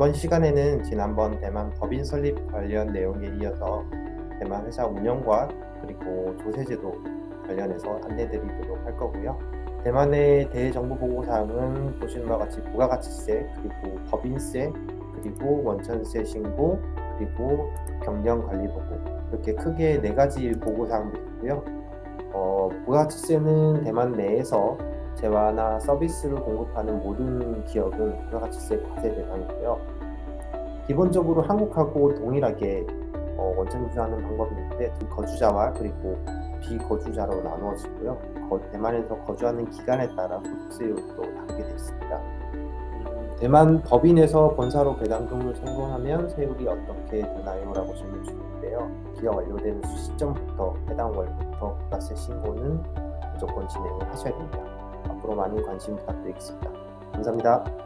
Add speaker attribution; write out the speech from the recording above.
Speaker 1: 이번 시간에는 지난번 대만 법인 설립 관련 내용에 이어서 대만 회사 운영과 그리고 조세제도 관련해서 안내드리도록 할 거고요. 대만의 대정부 보고 사항은 보시는 바와 같이 부가가치세, 그리고 법인세, 그리고 원천세 신고, 그리고 경영관리 보고 이렇게 크게 네 가지 보고 사항들이 있고요. 어, 부가가치세는 대만 내에서 재화나 서비스를 공급하는 모든 기업은 부가가치세 과세 대상이고요. 기본적으로 한국하고 동일하게 어, 원천 인수하는 방법이 있는데 거주자와 그리고 비거주자로 나누어지고요. 거- 대만에서 거주하는 기간에 따라 소득세율도 다르게 되어 있습니다. 음, 대만 법인에서 본사로 배당 등을 성공하면 세율이 어떻게 되나요? 라고 질문 주셨는데요. 기가 완료되는 시점부터 해당 월부터 부가세 신고는 무조건 진행을 하셔야 됩니다. 앞으로 많은 관심 부탁드리겠습니다. 감사합니다.